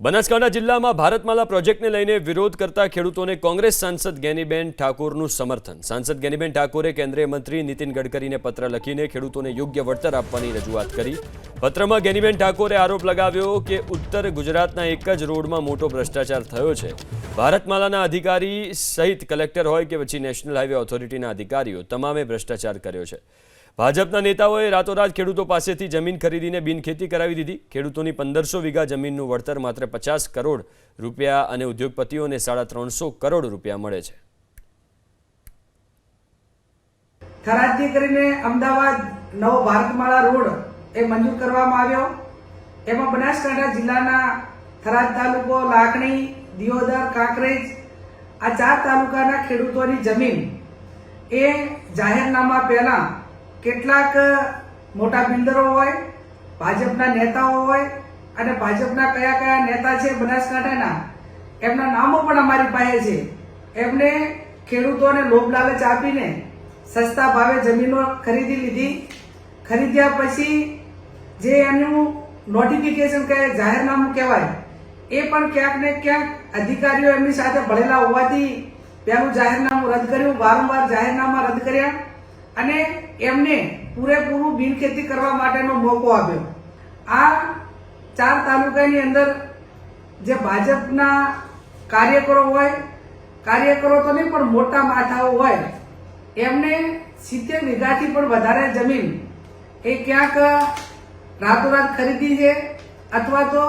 બનાસકાંઠા જિલ્લામાં ભારતમાલા પ્રોજેક્ટને લઈને વિરોધ કરતા ખેડૂતોને કોંગ્રેસ સાંસદ ગેનીબેન ઠાકોરનું સમર્થન. સાંસદ ગેનીબેન ઠાકોરે કેન્દ્રીય મંત્રી નીતિન ગડકરીને પત્ર લખીને ખેડૂતોને યોગ્ય વળતર આપવાની રજૂઆત કરી. પત્રમાં ગેનીબેન ઠાકોરે આરોપ લગાવ્યો કે ઉત્તર ગુજરાતના એક જ રોડમાં મોટો ભ્રષ્ટાચાર થયો છે. ભારતમાલાના અધિકારી સહિત કલેક્ટર હોય કે પછી નેશનલ હાઈવે ઓથોરિટીના અધિકારીઓ, તમામે ભ્રષ્ટાચાર કર્યો છે. ભાજપના નેતાઓએ રાતોરાત ખેડૂતો પાસેથી જમીન ખરીદીને બિનખેતી કરાવી દીધી. ખેડૂતોની પંદરસો વીઘા જમીનનું વળતર માત્ર પચાસ કરોડ રૂપિયા અને ઉદ્યોગપતિઓને સાડા ત્રણસો કરોડ રૂપિયા મળે છે. થરાદથી કરીને અમદાવાદ નવો ભારતમાળા રોડ એ મંજૂર કરવામાં આવ્યો. એમાં બનાસકાંઠા જિલ્લાના થરાદ તાલુકો લાકણી દિયોદર, કાંકરેજ આ ચાર તાલુકાના ખેડૂતોની જમીન એ જાહેરનામા પહેલા કેટલાક મોટા બિલ્ડરો હોય, ભાજપના નેતાઓ હોય, અને ભાજપના કયા કયા નેતા છે બનાસકાંઠાના, એમના નામો પણ અમારી પાસે છે. એમને ખેડૂતોને લોભ લાલચ આપીને સસ્તા ભાવે જમીનો ખરીદી લીધી. ખરીદ્યા પછી જે એનું નોટિફિકેશન કહે જાહેરનામું કહેવાય, એ પણ ક્યાંક ને ક્યાંક અધિકારીઓ એમની સાથે ભળેલા હોવાથી પેલું જાહેરનામું રદ કર્યું. વારંવાર જાહેરનામા રદ કર્યા. અને એમને પૂરેપૂરું બિનખેતી કરવા માટેનો મોકો આપ્યો. આ ચાર તાલુકાની અંદર જે ભાજપના કાર્યકરો હોય, કાર્યકરો તો નહીં, પણ મોટા માથાઓ હોય, એમને સિત્તેર વીઘાથી પણ વધારે જમીન એ ક્યાંક રાતોરાત ખરીદી છે, અથવા તો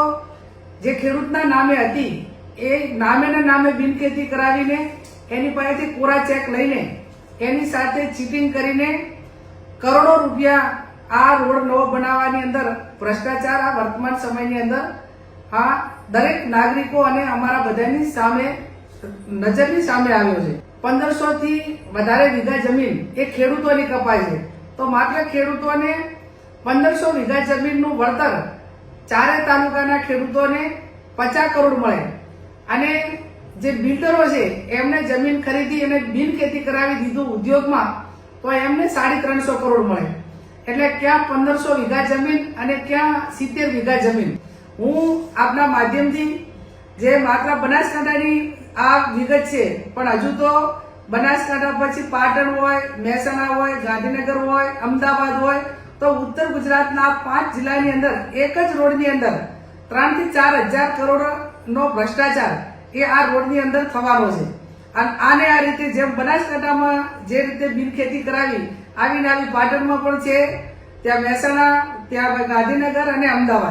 જે ખેડૂતના નામે હતી, એ નામે ને નામે બિનખેતી કરાવીને એની પાસેથી કોરા ચેક લઈને એની સાથે ચીટિંગ કરીને કરોડો રૂપિયા આ રોડ નવો બનાવવાની અંદર, ભ્રષ્ટાચાર આ વર્તમાન સમયની અંદર આ દરેક નાગરિકો અને અમારા બધાની સામે, નજરની સામે આવ્યો છે. પંદરસો થી વધારે વીઘા જમીન એ ખેડૂતોની કપાય છે. તો માત્ર ખેડૂતોને પંદરસો વીઘા જમીનનું વળતર ચારે તાલુકાના ખેડૂતોને પચાસ કરોડ મળે. અને જે બિલ્ડરો છે, એમને જમીન ખરીદી અને બિનખેતી કરાવી દીધું ઉદ્યોગમાં તો એમને સાડી ત્રણસો કરોડ મળે. એટલે ક્યાં પંદરસો વીઘા જમીન અને ક્યાં સિત્તેર વીઘા જમીન. હું આપના માધ્યમથી જે માત્ર બનાસકાંઠાની આ વિગત છે, પણ હજુ તો બનાસકાંઠા પછી પાટણ હોય, મહેસાણા હોય, ગાંધીનગર હોય, અમદાવાદ હોય, તો ઉત્તર ગુજરાતના પાંચ જિલ્લાની અંદર, એક જ રોડની અંદર ત્રણથી ચાર હજાર કરોડનો ભ્રષ્ટાચાર એ આ રોડની અંદર થવાનો છે. આને આ રીતે જેમ બનાસકાંઠામાં જે રીતે બિનખેતી કરાવી, આવીને આવી પાટણમાં પણ છે, ત્યાં મહેસાણા, ત્યાં ગાંધીનગર અને અમદાવાદ.